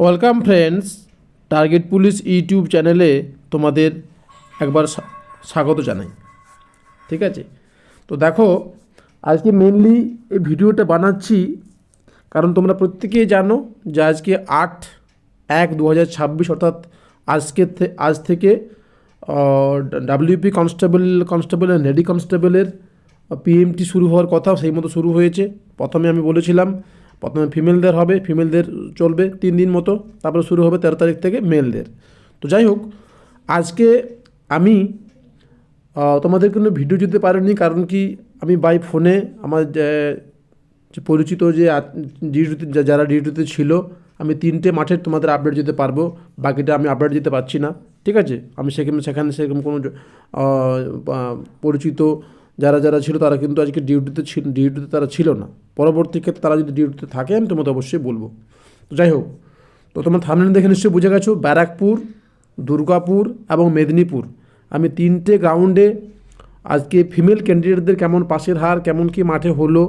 Welcome friends, target police YouTube চ্যানেলে তোমাদের একবার স্বা- স্বাগত জানাই। ঠিক আছে? তো দেখো, আজকে মেনলি এই ভিডিওটা বানাচ্ছি কারণ তোমরা প্রত্যেকেই জানো যে আজকে আট এক দু হাজার ছাব্বিশ অর্থাৎ আজকে আজ থেকে ডাব্লিউপি কনস্টেবল কনস্টেবল লেডি কনস্টেবলের পিএমটি শুরু হওয়ার কথা সেই মতো শুরু হয়েছে। প্রথমে আমি বলেছিলাম প্রথমে ফিমেলদের হবে ফিমেলদের চলবে তিন দিন মতো, তারপরে শুরু হবে তেরো তারিখ থেকে মেলদের তো যাই হোক, আজকে আমি তোমাদের কোনো ভিডিও দিতে পারিনি, কারণ কি আমি বাই ফোনে আমার যে- পরিচিত যে ডিউটিতে যারা ডিউটিতে ছিল, আমি তিনটে মাঠের তোমাদের আপডেট দিতে পারব, বাকিটা আমি আপডেট দিতে পারছি না। ঠিক আছে? আমি সেখানে সেখানে সেরকম কোনো পরিচিত যারা যারা ছিল তারা কিন্তু আজকে ডিউটিতে ছিল ডিউটিতে তারা ছিল না। পরবর্তী ক্ষেত্রে তারা যদি ডিউটিতে থাকে আমি তোমাদের অবশ্যই বলব। তো যাই হোক, তো তোমার থামনেল দেখে নিশ্চয়ই বুঝে গেছো, ব্যারাকপুর, দুর্গাপুর এবং মেদিনীপুর। আমি তিনটে গ্রাউন্ডে আজকে ফিমেল ক্যান্ডিডেটদের কেমন পাশের হার, কেমন কি মাঠে হলো,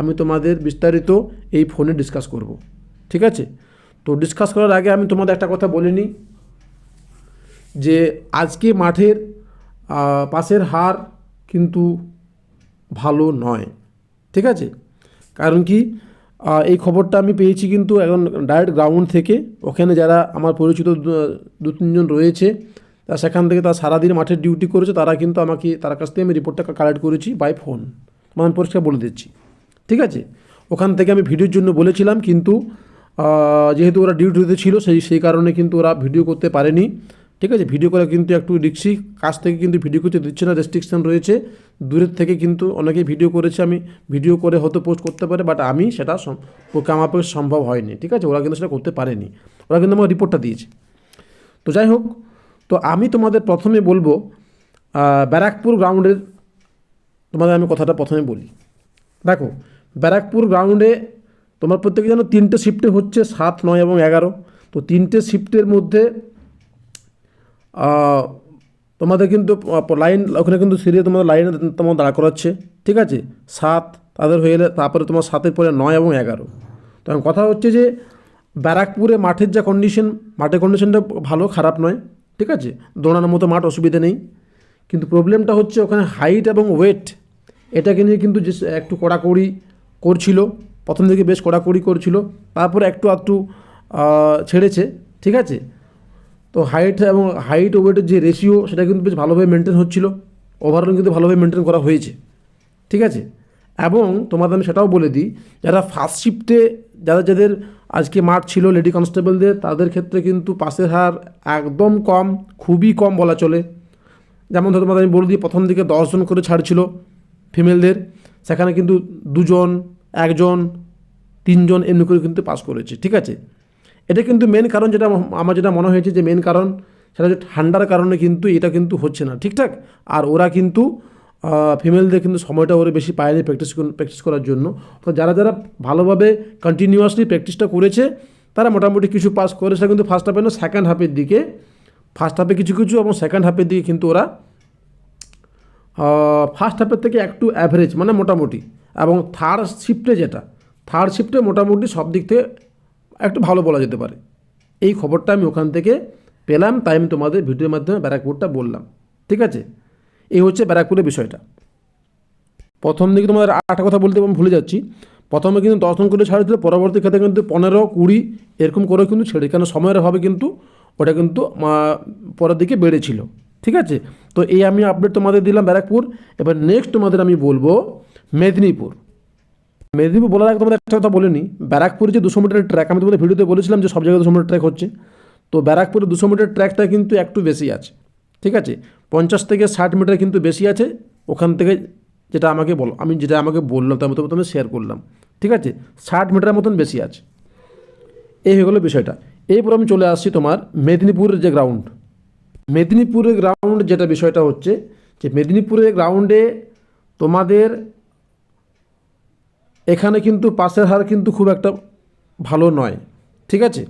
আমি তোমাদের বিস্তারিত এই ফোনে ডিসকাস করব। ঠিক আছে? তো ডিসকাস করার আগে আমি তোমাদের একটা কথা বলে নিই, যে আজকে মাঠের পাশের হার কিন্তু ভালো নয়। ঠিক আছে? কারণ কি এই খবরটা আমি পেয়েছি কিন্তু এখন ডাইরেক্ট গ্রাউন্ড থেকে। ওখানে যারা আমার পরিচিত দু- তিনজন রয়েছে, তা সেখান থেকে তারা সারাদিন মাঠের ডিউটি করেছে, তারা কিন্তু আমাকে, তার কাছ থেকে আমি রিপোর্টটা কালেক্ট করেছি বাই ফোন মানে পরিষ্কার বলে দিচ্ছি। ঠিক আছে? ওখান থেকে আমি ভিডিওর জন্য বলেছিলাম কিন্তু যেহেতু ওরা ডিউটিতে ছিল, সেই সেই কারণে কিন্তু ওরা ভিডিও করতে পারেনি। ঠিক আছে ভিডিও করা কিন্তু একটু রিক্সি কাছ থেকে কিন্তু ভিডিও করতে দিচ্ছে না রেস্ট্রিকশন রয়েছে। দূরের থেকে কিন্তু অনেকেই ভিডিও করেছে, আমি ভিডিও করে হয়তো পোস্ট করতে পারে বাট আমি সেটা পক্ষে আমার পক্ষে সম্ভব হয়নি, ঠিক আছে? ওরা কিন্তু সেটা করতে পারেনি। ওরা কিন্তু আমার রিপোর্টটা দিয়েছে। তো যাই হোক, তো আমি তোমাদের প্রথমে বলব ব্যারাকপুর গ্রাউন্ডের তোমাদের আমি কথাটা প্রথমে বলি। দেখো, ব্যারাকপুর গ্রাউন্ডে তোমার প্রত্যেকে যেন তিনটে শিফটে হচ্ছে সাত, নয় এবং এগারো। তো তিনটে শিফটের মধ্যে তোমাদের কিন্তু লাইন ওখানে কিন্তু সিরিয়াল তোমাদের লাইনে তোমার দাঁড়া করাচ্ছে, ঠিক আছে? সাত, তাদের হয়ে গেলে তারপরে তোমার সাতের পরে নয় এবং এগারো। তো কথা হচ্ছে যে, ব্যারাকপুরে মাঠের যা কন্ডিশন মাঠের কন্ডিশনটা ভালো, খারাপ নয়, ঠিক আছে? দৌড়ানোর মতো মাঠ অসুবিধা নেই। কিন্তু প্রবলেমটা হচ্ছে ওখানে হাইট এবং ওয়েট এটাকে নিয়ে কিন্তু যে একটু কড়াকড়ি করছিল, প্রথম দিকে বেশ কড়াকড়ি করছিল, তারপরে একটু আধটু ছেড়েছে, ঠিক আছে? তো হাইট এবং হাইট ওয়েটের যে রেশিও সেটা কিন্তু বেশ ভালোভাবে মেনটেন হচ্ছিল। ওভারঅল কিন্তু ভালোভাবে মেনটেন করা হয়েছে। ঠিক আছে? এবং তোমাদের আমি সেটাও বলে দিই, যারা ফার্স্ট শিফটে যাদের যাদের আজকে মাঠ ছিল লেডি কনস্টেবলদের তাদের ক্ষেত্রে কিন্তু পাসের হার একদম কম, খুবই কম বলা চলে। যেমন ধরো তোমাদের আমি বলে দিই, প্রথম দিকে দশজন করে ছাড়ছিল ফিমেলদের সেখানে কিন্তু দুজন, একজন, তিনজন এমনি করে কিন্তু পাস করেছে। ঠিক আছে? এটা কিন্তু মেন কারণ যেটা আমার যেটা মনে হয়েছে যে মেন কারণ, সেটা ঠান্ডার কারণে কিন্তু এটা কিন্তু হচ্ছে না ঠিকঠাক আর ওরা কিন্তু ফিমেলদের কিন্তু সময়টা ওরা বেশি পায়নি প্র্যাকটিস প্র্যাকটিস করার জন্য। তো যারা যারা ভালোভাবে কন্টিনিউয়াসলি প্র্যাকটিসটা করেছে, তারা মোটামুটি কিছু পাস করে সেটা কিন্তু ফার্স্ট হাফে না সেকেন্ড হাফের দিকে। ফার্স্ট হাফে কিছু কিছু এবং সেকেন্ড হাফের দিকে কিন্তু ওরা ফার্স্ট হাফের থেকে একটু অ্যাভারেজ মানে মোটামুটি। এবং থার্ড শিফটে যেটা থার্ড শিফটে মোটামুটি সব দিক থেকে একটু ভালো বলা যেতে পারে। এই খবরটা আমি ওখান থেকে পেলাম, তাই আমি তোমাদের ভিডিওর মাধ্যমে ব্যারাকপুরটা বললাম। ঠিক আছে? এই হচ্ছে ব্যারাকপুরের বিষয়টা। প্রথম দিকে তোমাদের আটটা কথা বলতে আমি ভুলে যাচ্ছি। প্রথমে কিন্তু দশ দশজন করে ছাড়ছিল, পরবর্তী ক্ষেত্রে কিন্তু পনেরো, কুড়ি এরকম করে কিন্তু ছেড়ে, কেন সময়ের অভাবে কিন্তু ওটা কিন্তু পরের দিকে বেড়েছিল। ঠিক আছে? তো এই আমি আপডেট তোমাদের দিলাম ব্যারাকপুর। এবার নেক্সট তোমাদের আমি বলব মেদিনীপুর। মেদিনীপুর বলার আগে তোমাদের একটা কথা বলিনি। ব্যারাকপুরে যে দুশো মিটারের ট্র্যাক আমি তোমাদের ভিডিওতে বলেছিলাম যে সব জায়গায় দুশো মিটার ট্র্যাক হচ্ছে। তো ব্যারাকপুরে দুশো মিটার ট্র্যাকটা কিন্তু একটু বেশি আছে। ঠিক আছে? পঞ্চাশ থেকে ষাট মিটার কিন্তু বেশি আছে। ওখান থেকে যেটা আমাকে বলো আমি যেটা আমাকে বললাম, তার মতো প্রথমে শেয়ার করলাম। ঠিক আছে? ষাট মিটারের মতন বেশি আছে। এই হয়ে গেলো বিষয়টা। এরপর আমি চলে আসছি তোমার মেদিনীপুরের যে গ্রাউন্ড মেদিনীপুরের গ্রাউন্ড যেটা বিষয়টা হচ্ছে যে মেদিনীপুরের গ্রাউন্ডে তোমাদের এখানে কিন্তু পাসের হার কিন্তু খুব একটা ভালো নয়, ঠিক আছে?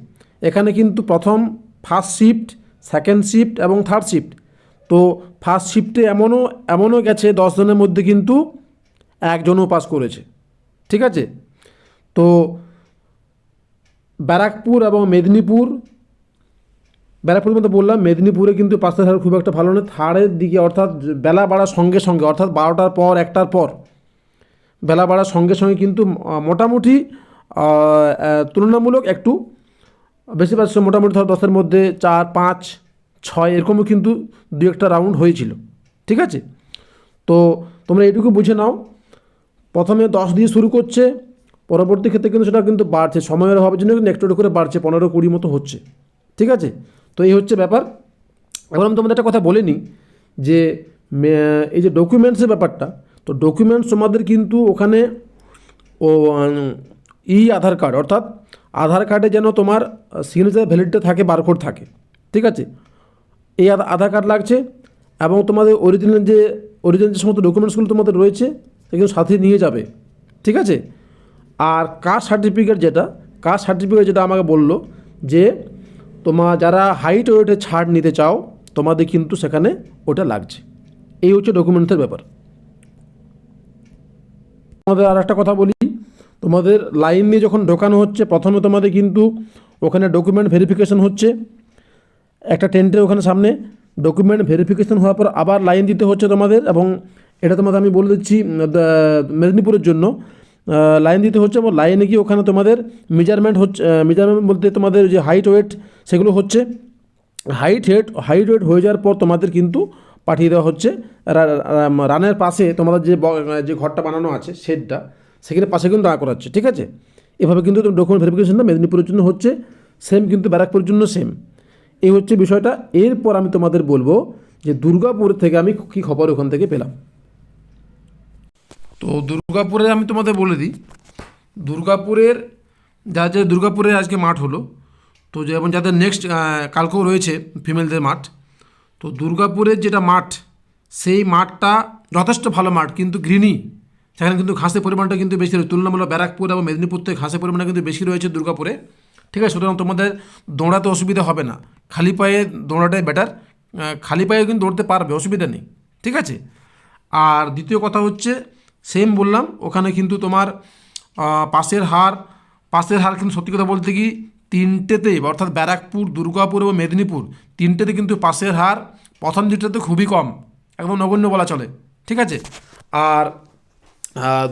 এখানে কিন্তু প্রথম ফার্স্ট শিফট সেকেন্ড শিফট এবং থার্ড শিফট তো ফার্স্ট শিফটে এমনও এমনও গেছে, দশ জনের মধ্যে কিন্তু একজনও পাস করেছে, ঠিক আছে? তো ব্যারাকপুর এবং মেদিনীপুর ব্যারাকপুরের মধ্যে বললাম, মেদিনীপুরে কিন্তু পাঁচটার হার খুব একটা ভালো নয়। থার্ডের দিকে অর্থাৎ বেলা বাড়ার সঙ্গে সঙ্গে, অর্থাৎ বারোটার পর, একটার পর বেলা বাড়ার সঙ্গে সঙ্গে কিন্তু মোটামুটি তুলনামূলক একটু বেশি পাচ্ছে মোটামুটি ধর দশের মধ্যে চার, পাঁচ, ছয়, এরকমও কিন্তু দু একটা রাউন্ড হয়েছিল। ঠিক আছে? তো তোমরা এটুকু বুঝে নাও। প্রথমে দশ দিয়ে শুরু করছে, পরবর্তী ক্ষেত্রে কিন্তু সেটা কিন্তু বাড়ছে। সময়ের অভাবের জন্য কিন্তু একটু করে বাড়ছে, পনেরো কুড়ি মতো হচ্ছে। ঠিক আছে? তো এই হচ্ছে ব্যাপার। এবার আমি তোমাদের একটা কথা বলিনি যে এই যে ডকুমেন্টসের ব্যাপারটা তো ডকুমেন্টস তোমাদের কিন্তু ওখানে ও ই আধার কার্ড অর্থাৎ আধার কার্ডে যেন তোমার সিগনেচার ভ্যালিডিটি থাকে বারকোড থাকে, ঠিক আছে? এই আধা- আধার কার্ড লাগছে এবং তোমাদের অরিজিনাল যে অরিজিনাল যে সমস্ত ডকুমেন্টসগুলো তোমাদের রয়েছে, সেগুলো সাথে নিয়ে যাবে, ঠিক আছে? আর কাস্ট সার্টিফিকেট যেটা কাস্ট সার্টিফিকেট যেটা আমাকে বলল যে তোমার যারা হাইট ওয়েটে ছাড় নিতে চাও, তোমাদের কিন্তু সেখানে ওটা লাগছে। এই হচ্ছে ডকুমেন্টসের ব্যাপার। তোমাদের আর একটা কথা বলি। তোমাদের লাইন দিয়ে যখন ঢোকানো হচ্ছে, প্রথমে তোমাদের কিন্তু ওখানে ডকুমেন্ট ভেরিফিকেশন হচ্ছে। একটা টেন্টের ওখানে সামনে ডকুমেন্ট ভেরিফিকেশন হওয়ার পর আবার লাইন দিতে হচ্ছে তোমাদের এবং এটা তোমাদের আমি বলে দিচ্ছি মেদিনীপুরের জন্য। লাইন দিতে হচ্ছে এবং লাইনে গিয়ে ওখানে তোমাদের মেজারমেন্ট হচ্ছে মেজারমেন্ট বলতে তোমাদের যে হাইট ওয়েট সেগুলো হচ্ছে। হাইট হেট হাইট ওয়েট হয়ে যাওয়ার পর তোমাদের কিন্তু পাঠিয়ে দেওয়া হচ্ছে। রানের পাশে তোমাদের যে যে ঘরটা বানানো আছে, শেডটা, সেখানে পাশে কিন্তু দাঁড় করাচ্ছে, ঠিক আছে? এভাবে কিন্তু ডকুমেন্ট ভেরিফিকেশনটা মেদিনীপুরের জন্য হচ্ছে সেম কিন্তু ব্যারাকপুরের জন্য সেম এই হচ্ছে বিষয়টা। এরপর আমি তোমাদের বলব যে দুর্গাপুর থেকে আমি কী খবর ওখান থেকে পেলাম। তো দুর্গাপুরে আমি তোমাদের বলে দিই, দুর্গাপুরের, যা যে দুর্গাপুরের আজকে মাঠ হলো, তো যেমন যাদের নেক্সট কালকেও রয়েছে ফিমেলদের মাঠ তো দুর্গাপুরের যেটা মাঠ, সেই মাঠটা যথেষ্ট ভালো মাঠ, কিন্তু গ্রিনি সেখানে কিন্তু ঘাসের পরিমাণটা কিন্তু বেশি রয়েছে। তুলনামূলক ব্যারাকপুর এবং মেদিনীপুর থেকে ঘাসের পরিমাণটা কিন্তু বেশি রয়েছে দুর্গাপুরে। ঠিক আছে, সুতরাং তোমাদের দৌড়াতে অসুবিধা হবে না। খালি পায়ে দৌড়াটাই বেটার খালি পায়ে কিন্তু দৌড়তে পারবে, অসুবিধা নেই। ঠিক আছে? আর দ্বিতীয় কথা হচ্ছে সেম বললাম, ওখানে কিন্তু তোমার পাশের হার পাশের হার কিন্তু সত্যি কথা বলতে কি তিনটেতেই অর্থাৎ ব্যারাকপুর, দুর্গাপুর এবং মেদিনীপুর, তিনটেতে কিন্তু পাশের হার। প্রথম দিকটাতে খুবই কম, একদম নগণ্য বলা চলে, ঠিক আছে? আর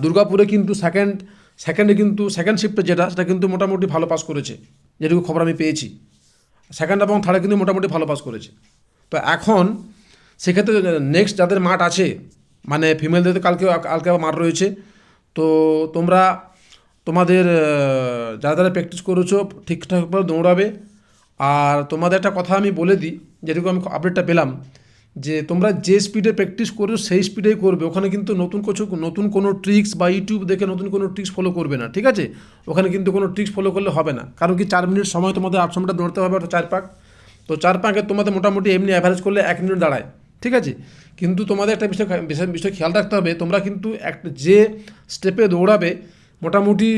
দুর্গাপুরে কিন্তু সেকেন্ড সেকেন্ডে কিন্তু সেকেন্ড শিফটে যেটা, সেটা কিন্তু মোটামুটি ভালো পাস করেছে, যেটুকু খবর আমি পেয়েছি। সেকেন্ড এবং থার্ডে কিন্তু মোটামুটি ভালো পাস করেছে। তো এখন, সেক্ষেত্রে নেক্সট যাদের মাঠ আছে মানে ফিমেলদের তো কালকে কালকে মাঠ রয়েছে, তো তোমরা তোমাদের যারা যারা প্র্যাকটিস করেছ ঠিকঠাকভাবে দৌড়াবে। আর তোমাদের একটা কথা আমি বলে দিই, যেটুকু আমি আপডেটটা পেলাম, যে তোমরা যে স্পিডে প্র্যাকটিস করো সেই স্পিডেই করবে। ওখানে কিন্তু নতুন কিছু, নতুন কোনো ট্রিক্স বা ইউটিউব দেখে নতুন কোনো ট্রিক্স ফলো করবে না, ঠিক আছে? ওখানে কিন্তু কোনো ট্রিক্স ফলো করলে হবে না। কারণ কি চার মিনিট সময় তোমাদের আটশো মিটার দৌড়তে হবে চার পাক। তো চার পাকে তোমাদের মোটামুটি এমনি অ্যাভারেজ করলে এক মিনিট দাঁড়ায়, ঠিক আছে? কিন্তু তোমাদের একটা বিষয় বিষয় বিষয় খেয়াল রাখতে হবে, তোমরা কিন্তু একটা যে স্টেপে দৌড়াবে মোটামুটি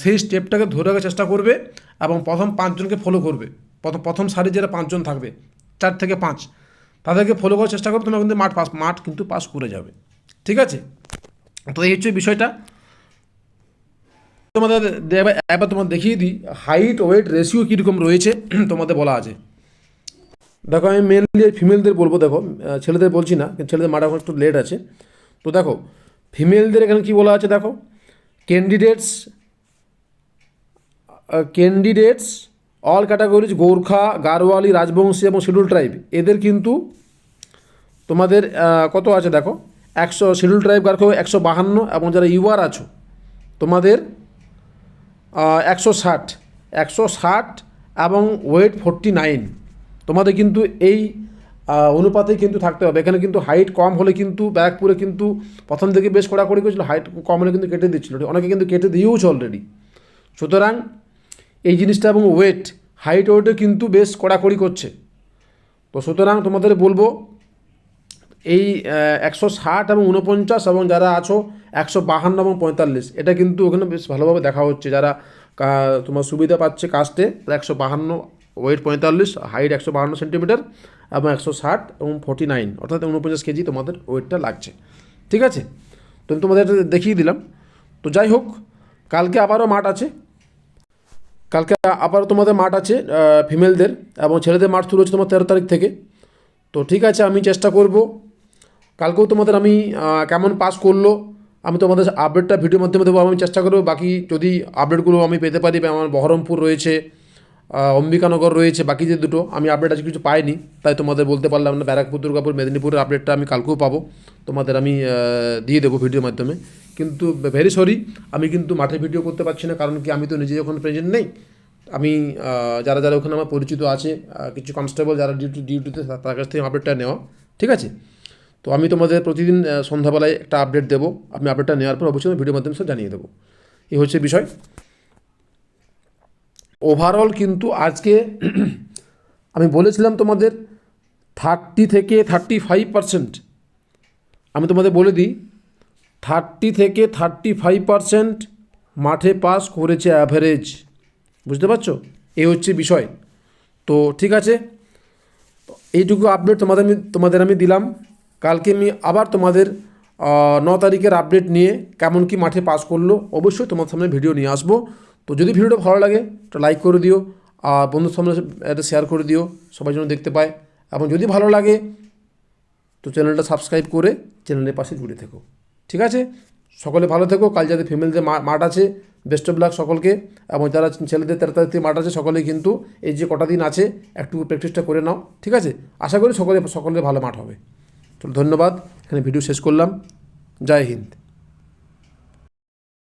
সেই স্টেপটাকে ধরে রাখার চেষ্টা করবে এবং প্রথম পাঁচজনকে ফলো করবে। প্রথম প্রথম সারি যারা পাঁচজন থাকবে, চার থেকে পাঁচ, তাদেরকে ফলো করার চেষ্টা করবে, তোমরা কিন্তু মাঠ পাস মাঠ কিন্তু পাস করে যাবে। ঠিক আছে? তো এই হচ্ছে বিষয়টা। তোমাদের এবার তোমাদের দেখিয়ে দিই হাইট ওয়েট রেশিও কীরকম রয়েছে, তোমাদের বলা আছে। দেখো, আমি মেনলি ফিমেলদের বলব, দেখো ছেলেদের বলছি না ছেলেদের মাঠ এখন একটু লেট আছে। তো দেখো ফিমেলদের এখানে কি বলা আছে, দেখো? Candidates candidates all categories Gorkha Garhwali Rajbanshi এবং শিডিউল ট্রাইব এদের কিন্তু তোমাদের আহ, কত আছে দেখো? একশো শিডিউল ট্রাইব গার্খ একশো বাহান্ন এবং যারা ইউআর আছো তোমাদের একশো ষাট একশো ষাট এবং ওয়েট ফোরটি নাইন তোমাদের কিন্তু এই আহ, অনুপাতে কিন্তু থাকতে হবে। এখানে কিন্তু হাইট কম হলে কিন্তু ব্যারাকপুরে কিন্তু প্রথম থেকে বেশ কড়াকড়ি করেছিল হাইট কম হলে কিন্তু কেটে দিচ্ছিল। অনেকে কিন্তু কেটে দিয়েওছে অলরেডি সুতরাং এই জিনিসটা এবং ওয়েট হাইট ওয়েটে কিন্তু বেশ কড়াকড়ি করছে। তো সুতরাং তোমাদের বলব এই একশো ষাট এবং উনপঞ্চাশ এবং যারা আছো একশো বাহান্ন এবং পঁয়তাল্লিশ এটা কিন্তু ওখানে বেশ ভালোভাবে দেখা হচ্ছে। যারা তোমার সুবিধা পাচ্ছে কাস্টে একশো বাহান্ন ওয়েট পঁয়তাল্লিশ হাইট একশো বাহান্ন সেন্টিমিটার এবং একশো ষাট এবং ফোর্টি নাইন অর্থাৎ উনপঞ্চাশ কেজি তোমাদের ওয়েটটা লাগছে। ঠিক আছে? তো আমি তোমাদের দেখিয়ে দিলাম। তো যাই হোক, কালকে আবারও মাঠ আছে। কালকে আবারও তোমাদের মাঠ আছে ফিমেলদের এবং ছেলেদের মাঠ শুরু হচ্ছে তোমার তেরো তারিখ থেকে। তো ঠিক আছে, আমি চেষ্টা করব। কালকেও তোমাদের আমি কেমন পাস করল, আমি তোমাদের আপডেটটা ভিডিওর মাধ্যমে দেবো, আমি চেষ্টা করব। বাকি যদি আপডেটগুলো আমি পেতে পারি আমার বহরমপুর রয়েছে অম্বিকানগর রয়েছে, বাকি যে দুটো, আমি আপডেট আজকে কিছু পাইনি, তাই তোমাদের বলতে পারলাম না। ব্যারাকপুর, দুর্গাপুর, মেদিনীপুরের আপডেটটা আমি কালকেও পাবো। তোমাদের আমি দিয়ে দেবো ভিডিওর মাধ্যমে। কিন্তু ভেরি সরি আমি কিন্তু মাঠে ভিডিও করতে পারছি না, কারণ কি আমি তো নিজে যখন প্রেজেন্ট নেই। আমি যারা যারা ওখানে আমার পরিচিত আছে কিছু কনস্টেবল যারা ডিউটি ডিউটিতে তার কাছ থেকে আপডেটটা নেওয়া, ঠিক আছে? তো আমি তোমাদের প্রতিদিন সন্ধ্যাবেলায় একটা আপডেট দেবো। আমি আপডেটটা নেওয়ার পর অবশ্যই ভিডিওর মাধ্যমে সব জানিয়ে দেবো। এই হচ্ছে বিষয়। ওভারঅল কিন্তু আজকে আমি বলেছিলাম তোমাদের থার্টি থেকে থার্টি ফাইভ পারসেন্ট আমি তোমাদের বলে দিই থার্টি থেকে থার্টি ফাইভ পারসেন্ট মাঠে পাস করেছে অ্যাভারেজ বুঝতে পারছ? এই হচ্ছে বিষয়। তো ঠিক আছে, এইটুকু আপডেট তোমাদের আমি তোমাদের আমি দিলাম। কালকে আমি আবার তোমাদের ন তারিখের আপডেট নিয়ে কেমন কি মাঠে পাস করল, অবশ্যই তোমার সামনে ভিডিও নিয়ে আসব। তো যদি ভিডিওটা ভালো লাগে, একটা লাইক করে দিও, আর বন্ধুর সামনে এটা শেয়ার করে দিও, সবাই যেন দেখতে পায়। এবং যদি ভালো লাগে, তো চ্যানেলটা সাবস্ক্রাইব করে চ্যানেলের পাশে জুড়ে থেকো। ঠিক আছে? সকলে ভালো থেকো, কাল যাদের মা- মাঠ আছে বেস্ট অফ লাক সকলকে। এবং যারা ছেলেদের তেরো তারিখ থেকে মাঠ আছে সকলে কিন্তু এই যে কটা দিন আছে, একটু প্র্যাকটিসটা করে নাও। ঠিক আছে? আশা করি সকলে, সকলের ভালো মাঠ হবে। তো ধন্যবাদ, এখানে ভিডিও শেষ করলাম। জয় হিন্দ।